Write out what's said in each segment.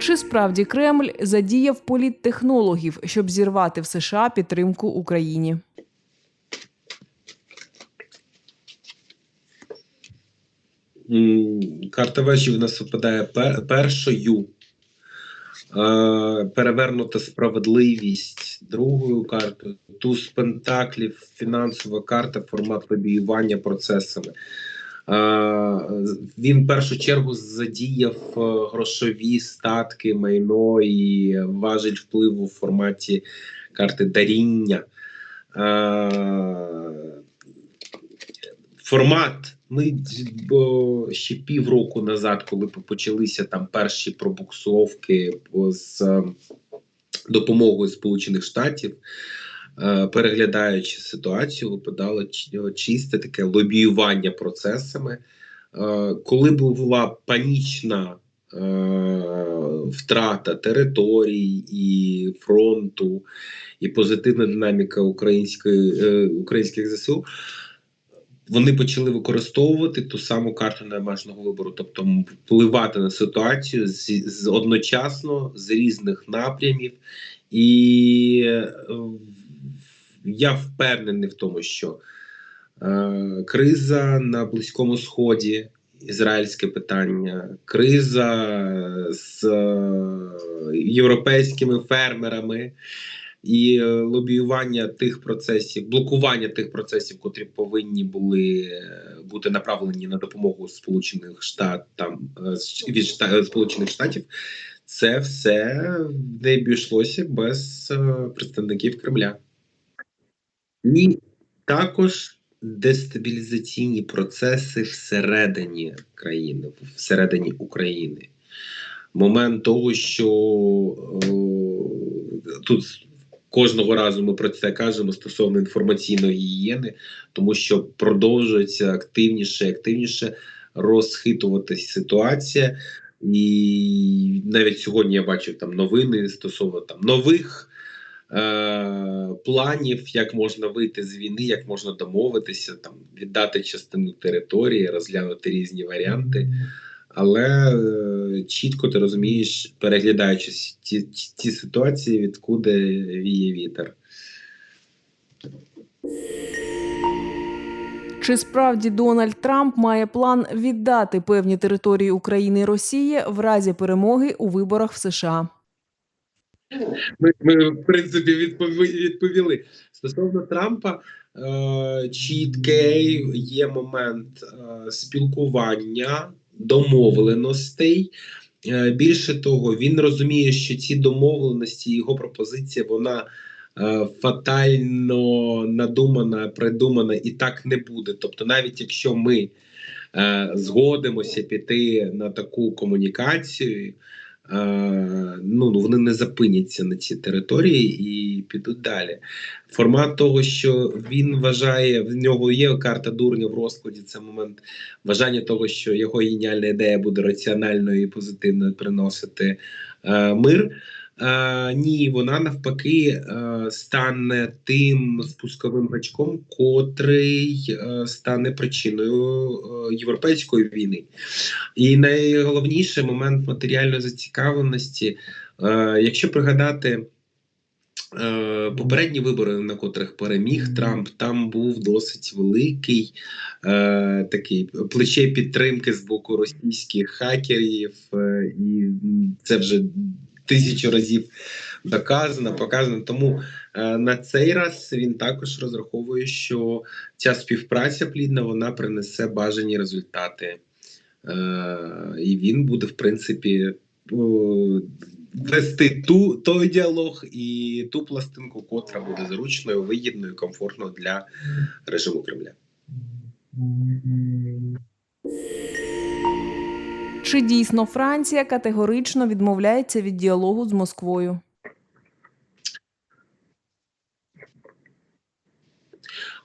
Чи справді Кремль задіяв політтехнологів, щоб зірвати в США підтримку Україні? Карта вежі в нас випадає першою. Перевернута справедливість другою картою. Туз пентаклів, фінансова карта, формат лобіювання процесами. Е, Він в першу чергу задіяв е, грошові статки, майно і важель впливу в форматі карти даріння. Е, формат. Ми ще півроку назад, коли почалися там перші пробуксовки з допомогою Сполучених Штатів, переглядаючи ситуацію, випадало чисте таке лобіювання процесами. Е, Коли була панічна е, втрата територій і фронту, і позитивна динаміка української, е, українських ЗСУ, вони почали використовувати ту саму карту необмеженого вибору, тобто впливати на ситуацію з, з одночасно з різних напрямів, і е, я впевнений в тому, що е, криза на Близькому Сході, ізраїльське питання, криза з е, європейськими фермерами і е, лобіювання тих процесів, блокування тих процесів, котрі повинні були е, бути направлені на допомогу Сполучених Штатам е, від Шта- Сполучених Штатів, це все не обійшлося без е, представників Кремля. І також дестабілізаційні процеси всередині країни, всередині України. Момент того, що е, тут кожного разу ми про це кажемо стосовно інформаційної гігієни, тому що продовжується активніше і активніше розхитуватись ситуація. І навіть сьогодні я бачив там новини стосовно там нових планів, як можна вийти з війни, як можна домовитися, там віддати частину території, розглянути різні варіанти. Але е, чітко ти розумієш, переглядаючи ті, ті, ті ситуації, відкуди віє вітер. Чи справді Дональд Трамп має план віддати певні території України і Росії в разі перемоги у виборах в США? Ми, ми в принципі відповіли. Стосовно Трампа, е, чіткий є момент е, спілкування, домовленостей. Е, більше того, він розуміє, що ці домовленості, його пропозиція, вона фатально надумана, придумана і так не буде. Тобто, навіть якщо ми згодимося піти на таку комунікацію. Е, ну, ну, вони не запиняться на цій території і підуть далі. Формат того, що він вважає, в нього є карта дурня в розкладі. Це момент вважання того, що його геніальна ідея буде раціональною і позитивно приносити е, мир. Е, ні, вона навпаки е, стане тим спусковим гачком, котрий е, стане причиною е, європейської війни. І найголовніший момент матеріальної зацікавленості, е, якщо пригадати. Попередні вибори, на котрих переміг Трамп, там був досить великий е, такий плече підтримки з боку російських хакерів, е, і це вже тисячу разів доказано, показано. Тому е, на цей раз він також розраховує, що ця співпраця плідна вона принесе бажані результати. Е, і він буде, в принципі, вести ту, той діалог і ту пластинку, котра буде зручною, вигідною, комфортною для режиму Кремля. Чи дійсно Франція категорично відмовляється від діалогу з Москвою?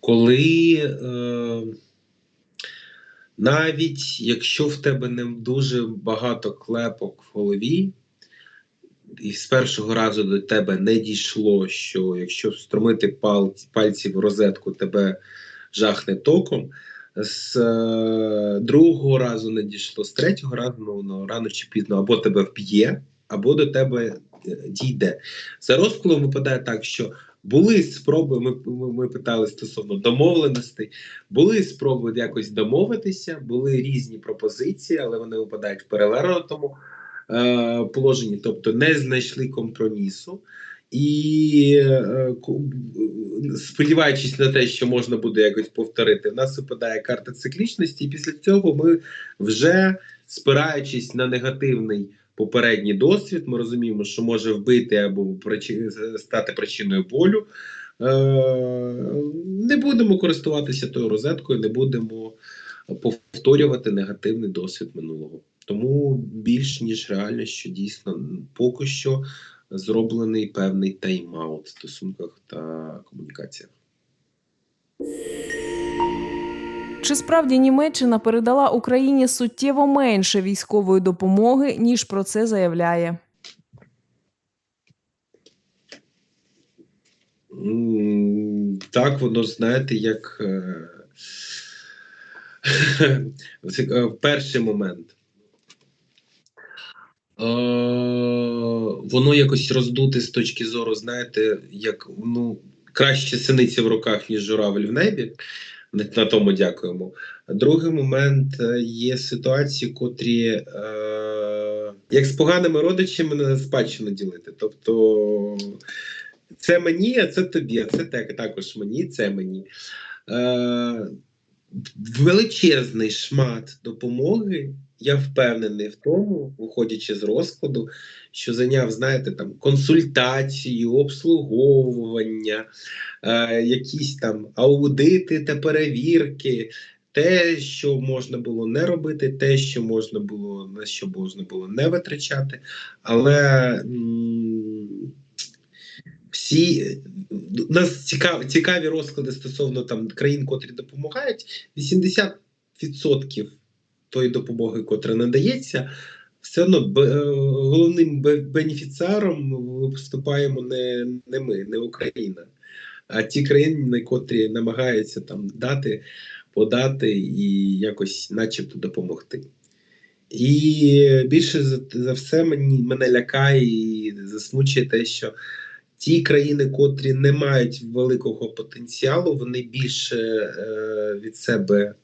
Коли е, навіть якщо в тебе не дуже багато клепок в голові, і з першого разу до тебе не дійшло, що якщо встромити пал, пальці в розетку, тебе жахне током. З е, другого разу не дійшло, з третього разу ну, воно рано чи пізно або тебе вб'є, або до тебе е, дійде. За розкладом випадає так, що були спроби, ми, ми, ми питали стосовно домовленостей, були спроби якось домовитися, були різні пропозиції, але вони випадають в перевернутому е, положенні, тобто не знайшли компромісу. І е, сподіваючись на те, що можна буде якось повторити, в нас випадає карта циклічності, і після цього ми вже спираючись на негативний попередній досвід, ми розуміємо, що може вбити або стати причиною болю. Е, не будемо користуватися тою розеткою, не будемо повторювати негативний досвід минулого. Тому більш ніж реально, що дійсно поки що зроблений певний тайм-аут в стосунках та комунікаціях. Чи справді Німеччина передала Україні суттєво менше військової допомоги, ніж про це заявляє? Так, воно знаєте, як е, е, перший момент. Е, Воно якось роздуте з точки зору, знаєте, як ну, краще синиці в руках, ніж журавель в небі. На тому дякуємо. Другий момент е, є ситуації, котрі е, як з поганими родичами на спадщину ділити. Тобто це мені, а це тобі, а це так, також мені, це мені. Е, величезний шмат допомоги. Я впевнений в тому, виходячи з розкладу, що зайняв, знаєте, там консультацію, обслуговування, е, якісь там аудити та перевірки, те, що можна було не робити, те, що можна було, на що можна було не витрачати. Але м, всі у нас цікаві, цікаві розклади стосовно там країн, котрі допомагають. 80% тої допомоги, котра надається, все одно е, головним бенефіціаром виступаємо не, не ми, не Україна, а ті країни, котрі намагаються там дати, подати і якось, начебто, допомогти. І більше за все мені мене лякає і засмучує те, що ті країни, котрі не мають великого потенціалу, вони більше е, від себе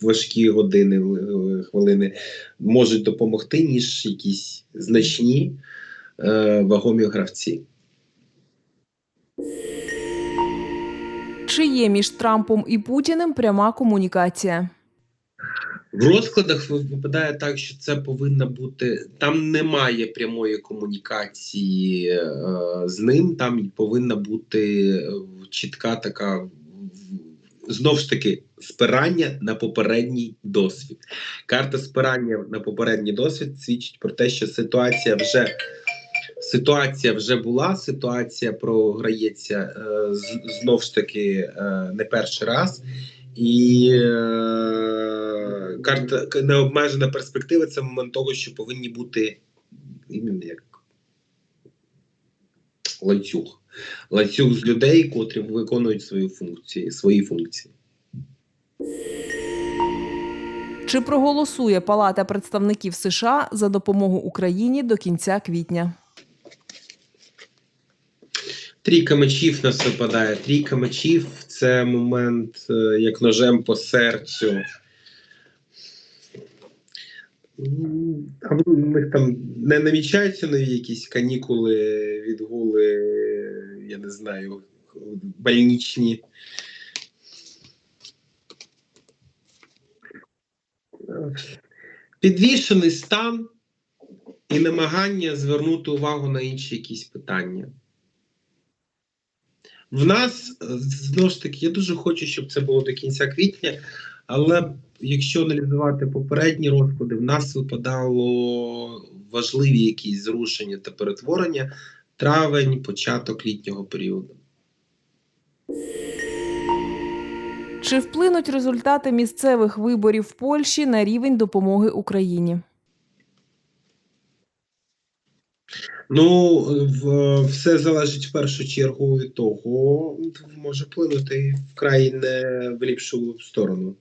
важкі години, е, хвилини можуть допомогти, ніж якісь значні е, вагомі гравці. Чи є між Трампом і Путіним пряма комунікація? В розкладах ви- випадає так, що це повинна бути. Там немає прямої комунікації е, з ним. Там повинна бути е, чітка така знов ж таки спирання на попередній досвід. Карта спирання на попередній досвід свідчить про те, що ситуація вже. Ситуація вже була, ситуація програється е, знов ж таки е, не перший раз, і е, карта необмежена перспектива це момент того, що повинні бути іменно як ланцюг. Ланцюг з людей, котрі виконують свої функції, свої функції. Чи проголосує Палата представників США за допомогу Україні до кінця квітня? Трійка мечів нас випадає. Трійка мечів це момент е, як ножем по серцю. А в них там не намічаються нові якісь канікули, відгули, я не знаю, больничні. Підвішений стан і намагання звернути увагу на інші якісь питання. В нас е, знову ж таки, я дуже хочу, щоб це було до кінця квітня, але якщо аналізувати попередні розклади, в нас випадало важливі якісь зрушення та перетворення травень, початок літнього періоду. Чи вплинуть результати місцевих виборів в Польщі на рівень допомоги Україні? Ну, в, все залежить в першу чергу від того, може вплинути вкрай не в ліпшу сторону.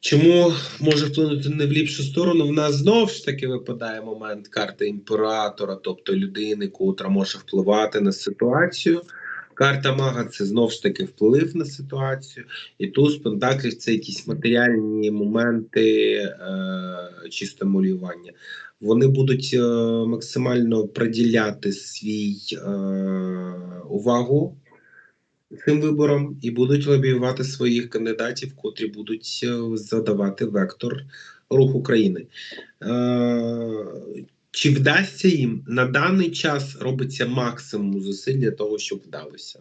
Чому може вплинути не в ліпшу сторону? В нас знову ж таки випадає момент карти імператора, тобто людини, котра може впливати на ситуацію. Карта мага це знову ж таки вплив на ситуацію, і туз пентаклів це якісь матеріальні моменти е, чи стимулювання. Вони будуть е, максимально приділяти свій е, увагу цим виборам і будуть лобіювати своїх кандидатів, котрі будуть е, задавати вектор руху країни. Е, чи вдасться їм на даний час робиться максимум зусиль для того, щоб вдалося,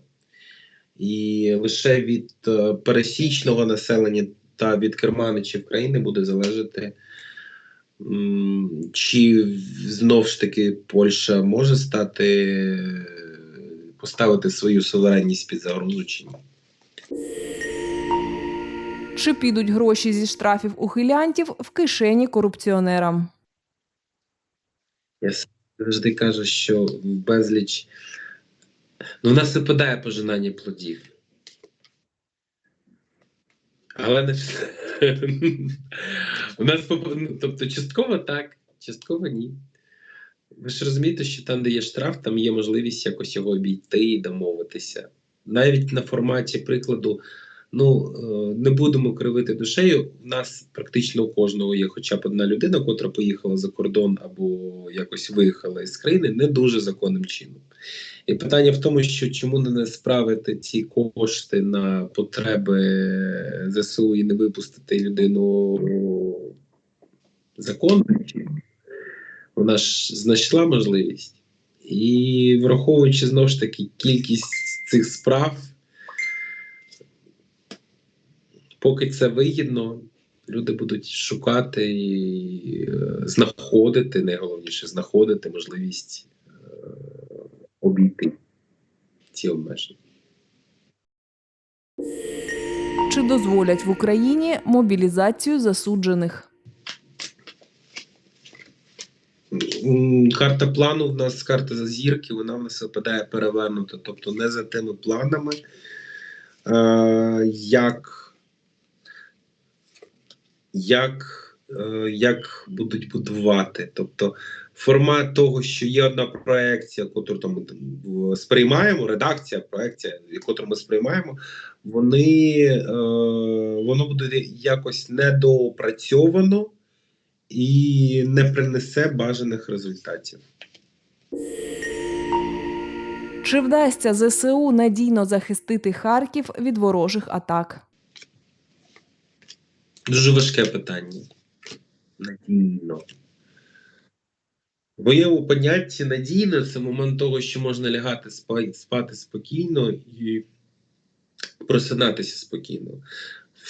і лише від е, пересічного населення та від керманичів країни буде залежати. Чи знов ж таки Польща може стати поставити свою суверенність під загрозу чи ні? Чи підуть гроші зі штрафів ухилянтів в кишені корупціонерам? Я завжди кажу, що безліч. Ну, у нас випадає пожинання плодів. Але не все. У нас ну, тобто частково так, частково ні. Ви ж розумієте, що там, де є штраф, там є можливість якось його обійти і домовитися. Навіть на форматі прикладу, ну е, не будемо кривити душею. У нас практично у кожного є хоча б одна людина, котра поїхала за кордон або якось виїхала із країни не дуже законним чином. І питання в тому, що чому не справити ці кошти на потреби ЗСУ і не випустити людину законно? Вона ж знайшла можливість. І враховуючи знову ж таки кількість цих справ, поки це вигідно, люди будуть шукати і е, знаходити, найголовніше, знаходити можливість е, обійти ці обмеження. Чи дозволять в Україні мобілізацію засуджених? Карта плану в нас карта за зірки, вона в нас випадає перевернута, тобто не за тими планами, е, як, як, е, як будуть будувати. Тобто формат того, що є одна проекція, яку там сприймаємо, редакція, проекція, яку ми сприймаємо, вони, е, воно буде якось недоопрацьовано і не принесе бажаних результатів. Чи вдасться ЗСУ надійно захистити Харків від ворожих атак? Дуже важке питання. Надійно. В моєму понятті надійно це момент того, що можна лягати спати спокійно і просинатися спокійно.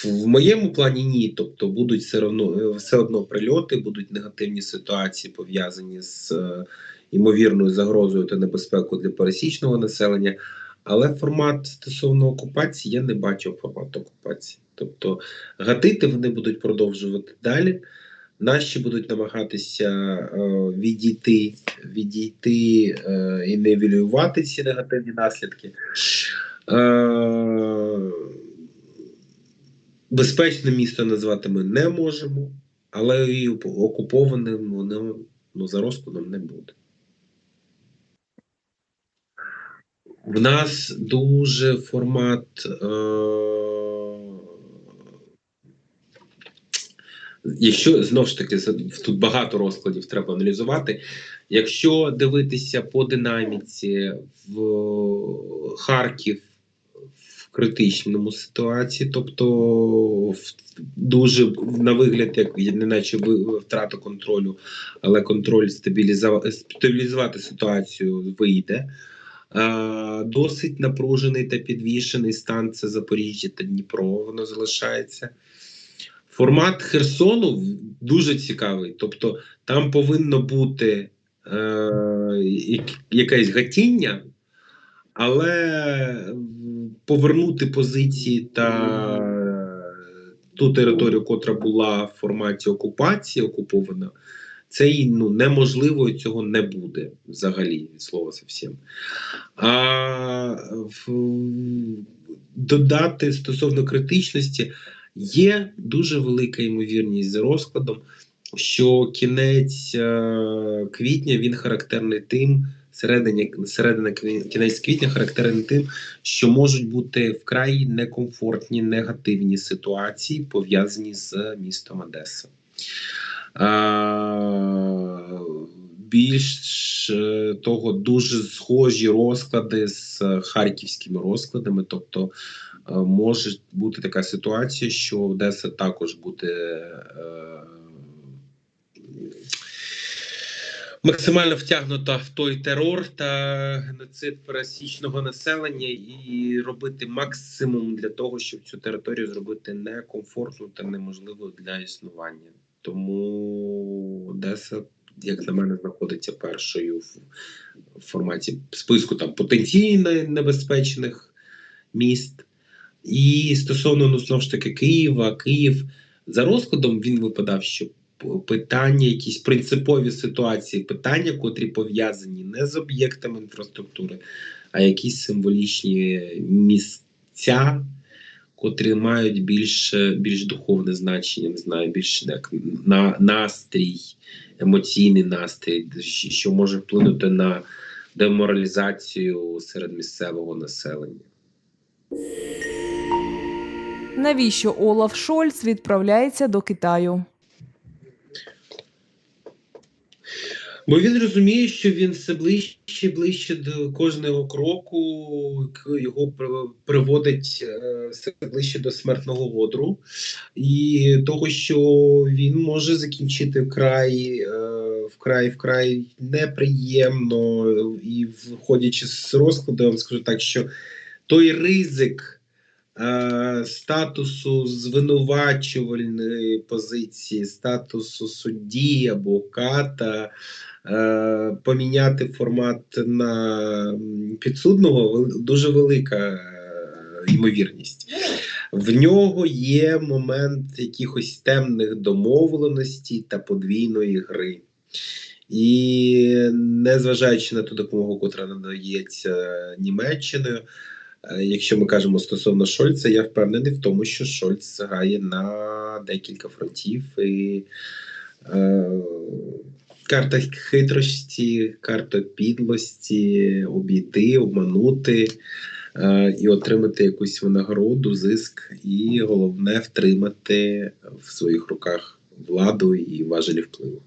В- В моєму плані ні. Тобто будуть все одно, е, все одно прильоти, будуть негативні ситуації пов'язані з е, ймовірною загрозою та небезпекою для пересічного населення. Але формат стосовно окупації я не бачив формат окупації. Тобто гатити вони будуть продовжувати далі. Наші будуть намагатися е, відійти, відійти е, і нивелювати ці негативні наслідки. Е, безпечне місто назвати ми не можемо, але і окупованим воно ну, за розкладом не буде. В нас дуже формат. Е, якщо знову ж таки тут багато розкладів треба аналізувати. Якщо дивитися по динаміці в Харків в критичному ситуації, тобто в дуже на вигляд, як неначе ви- втрата контролю, але контроль стабілізувати, стабілізувати ситуацію вийде. Досить напружений та підвішений стан це Запоріжжя та Дніпро, воно залишається. Формат Херсону дуже цікавий. Тобто там повинно бути е, якесь гатіння, але повернути позиції та ту територію, котра була в форматі окупації, окупована, це ну, неможливо цього не буде взагалі від слова зовсім. А в, додати стосовно критичності, Є дуже велика ймовірність за розкладом, що кінець е, квітня він характерний тим, середині, середина кінець квітня характерний тим, що можуть бути вкрай некомфортні негативні ситуації, пов'язані з містом Одеса. Е, більш е, того, дуже схожі розклади з харківськими розкладами. Тобто е, може бути така ситуація, що Одеса також буде. Е, Максимально втягнута в той терор та геноцид пересічного населення і робити максимум для того, щоб цю територію зробити некомфортну та неможливою для існування. Тому Одеса, як на мене, знаходиться першою в форматі списку там потенційно небезпечних міст. І стосовно ну, знову ж таки Києва, Київ за розкладом він випадав, що питання, якісь принципові ситуації, питання, котрі пов'язані не з об'єктами інфраструктури, а якісь символічні місця, котрі мають більш, більш духовне значення, не знаю, більш як на настрій, емоційний настрій, що може вплинути на деморалізацію серед місцевого населення. Навіщо Олаф Шольц відправляється до Китаю? Бо він розуміє, що він все ближче ближче до кожного кроку його приводить е, все ближче до смертного одру, і того, що він може закінчити вкрай, е, вкрай, вкрай неприємно, і виходячи з розкладу, я вам скажу так, що той ризик. Е, Статусу звинувачувальної позиції, статусу судді або ката, е, поміняти формат на підсудного дуже велика е, ймовірність. В нього є момент якихось темних домовленостей та подвійної гри. І незважаючи на ту допомогу, котра надається Німеччиною, якщо ми кажемо стосовно Шольца, я впевнений в тому, що Шольц грає на декілька фронтів і е, карта хитрості, карта підлості, обійти, обманути е, і отримати якусь винагороду, зиск, і головне втримати в своїх руках владу і важелі впливу.